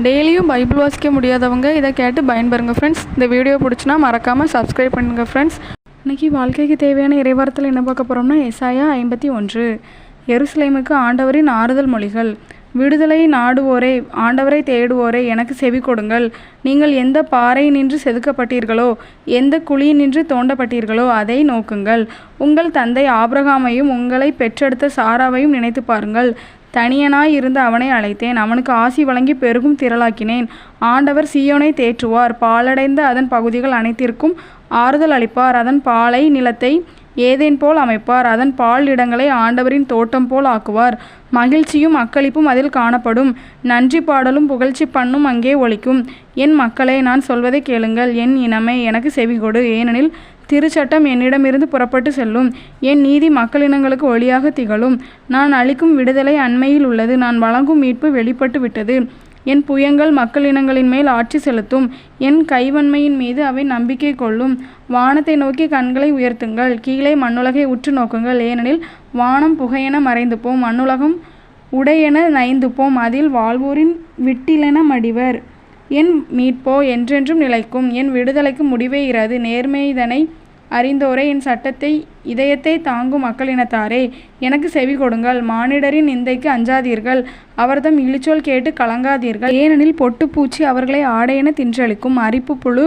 டெய்லியும் பைபிள் வாசிக்க முடியாதவங்க இதை கேட்டு பயன்பெறுங்க ஃப்ரெண்ட்ஸ் இந்த வீடியோ பிடிச்சினா மறக்காமல் சப்ஸ்கிரைப் பண்ணுங்கள் ஃப்ரெண்ட்ஸ் இன்றைக்கி வாழ்க்கைக்கு தேவையான இறைவாரத்தில் என்ன பார்க்க போகிறோம்னா எசாயா ஐம்பத்தி ஒன்று. எருசலேமுக்கு ஆண்டவரின் ஆறுதல் மொழிகள். விடுதலை நாடுவோரே ஆண்டவரை தேடுவோரே எனக்கு செவி கொடுங்கள். நீங்கள் எந்த பாறை நின்று செதுக்கப்பட்டீர்களோ எந்த குழி நின்று தோண்டப்பட்டீர்களோ அதை நோக்குங்கள். உங்கள் தந்தை ஆபிரகாமையும் உங்களை பெற்றெடுத்த சாராவையும் நினைத்து பாருங்கள். தனியனாய் இருந்து அவனை அழைத்தேன். அவனுக்கு ஆசி வழங்கி பெருகும் திரளாக்கினேன். ஆண்டவர் சீயோனை தேற்றுவார். பாலடைந்த அதன் பகுதிகள் அனைத்திற்கும் ஆறுதல் அளிப்பார். அதன் பாலை நிலத்தை ஏதேன் போல் அமைப்பார். அதன் பால் இடங்களை ஆண்டவரின் தோட்டம் போல் ஆக்குவார். மகிழ்ச்சியும் அக்களிப்பும் அதில் காணப்படும். நன்றி பாடலும் புகழ்ச்சி பண்ணும் அங்கே ஒலிக்கும். என் மக்களே நான் சொல்வதை கேளுங்கள். என் இனமே எனக்கு செவிகொடு. ஏனெனில் திருச்சட்டம் என்னிடமிருந்து புறப்பட்டு செல்லும். என் நீதி மக்களினங்களுக்கு ஒளியாக திகழும். நான் அளிக்கும் விடுதலை அண்மையில் உள்ளது. நான் வழங்கும் மீட்பு வெளிப்பட்டு விட்டது. என் புயங்கள் மக்களினங்களின் மேல் ஆட்சி செலுத்தும். என் கைவன்மையின் மீது அவை நம்பிக்கை கொள்ளும். வானத்தை நோக்கி கண்களை உயர்த்துங்கள். கீழே மண்ணுலகை உற்று நோக்குங்கள். ஏனெனில் வானம் புகையென மறைந்து போம் மண்ணுலகம் உடையென நைந்து போம் அதில் வாழ்வோரின் விட்டிலென மடிவர். என் மீட்போ என்றென்றும் நிலைக்கும். என் விடுதலைக்கு முடிவே இராது. நேர்மைதனை அறிந்தோரே என் சட்டத்தை இதயத்தை தாங்கும் மக்களினத்தாரே எனக்கு செவி கொடுங்கள். மானிடரின் நிந்தைக்கு அஞ்சாதீர்கள். அவர்தம் இழிச்சொல் கேட்டு கலங்காதீர்கள். ஏனெனில் பொட்டுப்பூச்சி அவர்களை ஆடையென தின்றளிக்கும் அரிப்பு புழு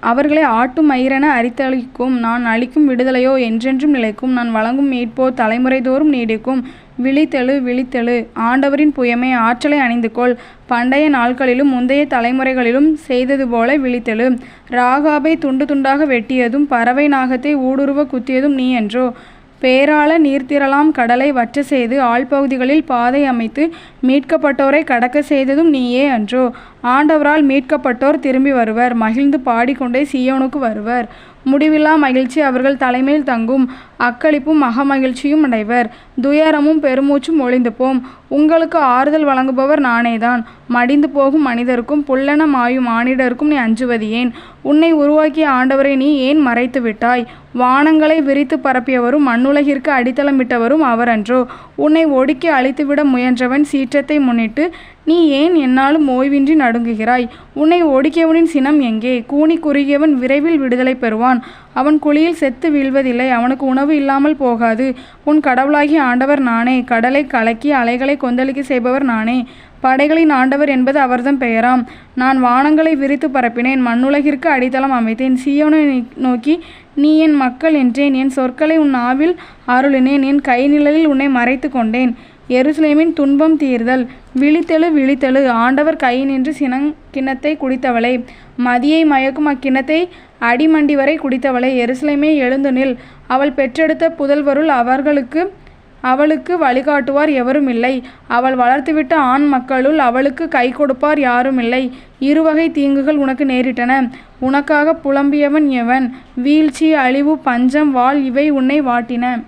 அவர்களை ஆட்டும் மயிரென அரித்தளிக்கும். நான் அளிக்கும் விடுதலையோ என்றென்றும் நிலைக்கும். நான் வழங்கும் மீட்போ தலைமுறைதோறும் நீடிக்கும். விழித்தெழு விழித்தெழு. ஆண்டவரின் புயமே ஆற்றலை அணிந்து கொள் பண்டைய நாட்களிலும் முந்தைய தலைமுறைகளிலும் செய்தது போல விழித்தெழு. ராகாபை துண்டு துண்டாக வெட்டியதும் பறவை நாகத்தை ஊடுருவ குத்தியதும் நீ என்றோ. பேரால நீர்த்திரளாம் கடலை வற்ற செய்து ஆழ்பகுதிகளில் பாதை அமைத்து மீட்கப்பட்டோரை கடக்க செய்ததும் நீயே அன்றோ. ஆண்டவரால் மீட்கப்பட்டோர் திரும்பி வருவர். மகிழ்ந்து பாடிக்கொண்டே சீயோனுக்கு வருவர். முடிவில்லா மகிழ்ச்சி அவர்கள் தலைமையில் தங்கும். அக்களிப்பும் மகமகிழ்ச்சியும் அடைவர். துயரமும் பெருமூச்சும் ஒளிந்து போம் உங்களுக்கு ஆறுதல் வழங்குபவர் நானேதான். மடிந்து போகும் மனிதருக்கும் புல்லென மாயும் மானிடருக்கும் நீ அஞ்சுவது ஏன் உன்னை உருவாக்கிய ஆண்டவரை நீ ஏன் மறைத்து விட்டாய்? வானங்களை விரித்து பரப்பியவரும் மண்ணுலகிற்கு அடித்தளமிட்டவரும் அவரன்றோ? உன்னை ஒடுக்கி அழித்துவிட முயன்றவன் சீற்றத்தை முன்னிட்டு நீ ஏன் என்னாலும் ஓய்வின்றி நடுங்குகிறாய்? உன்னை ஒடுக்கியவனின் சினம் எங்கே? கூனி குறுகியவன் விரைவில் விடுதலை பெறுவான். அவன் குழியில் செத்து வீழ்வதில்லை. அவனுக்கு உணவு இல்லாமல் போகாது. உன் கடவுளாகிய ஆண்டவர் நானே. கடலை கலக்கி அலைகளை கொந்தளிக்க செய்பவர் நானே. படைகளின் ஆண்டவர் என்பது அவர்தம் பெயராம். நான் வானங்களை விரித்து பரப்பினேன். மண்ணுலகிற்கு அடித்தளம் அமைத்தேன். சீயோனை நோக்கி நீ என் மக்கள் என்றேன். என் சொற்களை உன் நாவில் அருளினேன். என் கை நிழலில் உன்னை மறைத்து கொண்டேன். எருசலேமின் துன்பம் தீர்தல். விழித்தெழு விழித்தெழு. ஆண்டவர் கையினின்று சினங் கிண்ணத்தை குடித்தவளே. மதியை மயக்கும் அக்கிண்ணத்தை அடிமண்டி வரை குடித்தவளை. எருசலேமே எழுந்து நில். அவள் பெற்றெடுத்த புதல்வருள் அவர்களுக்கு அவளுக்கு வழிகாட்டுவார் எவரும் இல்லை. அவள் வளர்த்துவிட்ட ஆண் மக்களுள் அவளுக்கு கை கொடுப்பார் யாரும் இல்லை. இருவகை தீங்குகள் உனக்கு நேரிட்டன. உனக்காக புலம்பியவன் எவன்? வீழ்ச்சி அழிவு பஞ்சம் வாள் இவை உன்னை வாட்டின.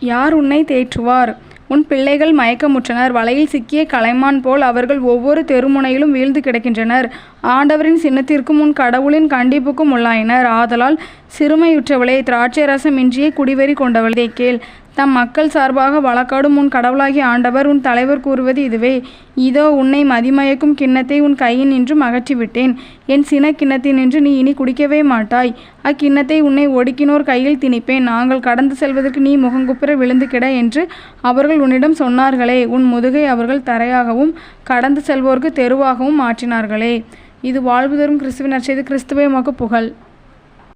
யார் உன்னை தேற்றுவார்? உன் பிள்ளைகள் மயக்கமுற்றனர். வலையில் சிக்கிய கலைமான் போல் அவர்கள் ஒவ்வொரு தெருமுனையிலும் வீழ்ந்து கிடக்கின்றனர். ஆண்டவரின் சின்னத்திற்கும் உன் கடவுளின் கண்டிப்புக்கும் உள்ளாயினர். ஆதலால் சிறுமையுற்றவளே திராட்சை ரசம் இன்றியே குடிவெறி கொண்டவளே. கேள். தம் மக்கள் சார்பாக வழக்காடும் உன் கடவுளாகிய ஆண்டவர் உன் தலைவர் கூறுவது இதுவே. இதோ உன்னை மதிமயக்கும் கிண்ணத்தை உன் கையின் நின்றும் அகற்றிவிட்டேன் என் சின கிண்ணத்தினின்று நீ இனி குடிக்கவே மாட்டாய். அக்கிண்ணத்தை உன்னை ஒடுக்கினோர் கையில் திணிப்பேன். நாங்கள் கடந்து செல்வதற்கு நீ முகங்குப்புற விழுந்து கிட என்று அவர்கள் உன்னிடம் சொன்னார்களே. உன் முதுகை அவர்கள் தரையாகவும் கடந்து செல்வோருக்கு தெருவாகவும் மாற்றினார்களே. இது வாழ்வு தரும் கிறிஸ்துவின் நற்செய்தி கிறிஸ்துவை புகழ்.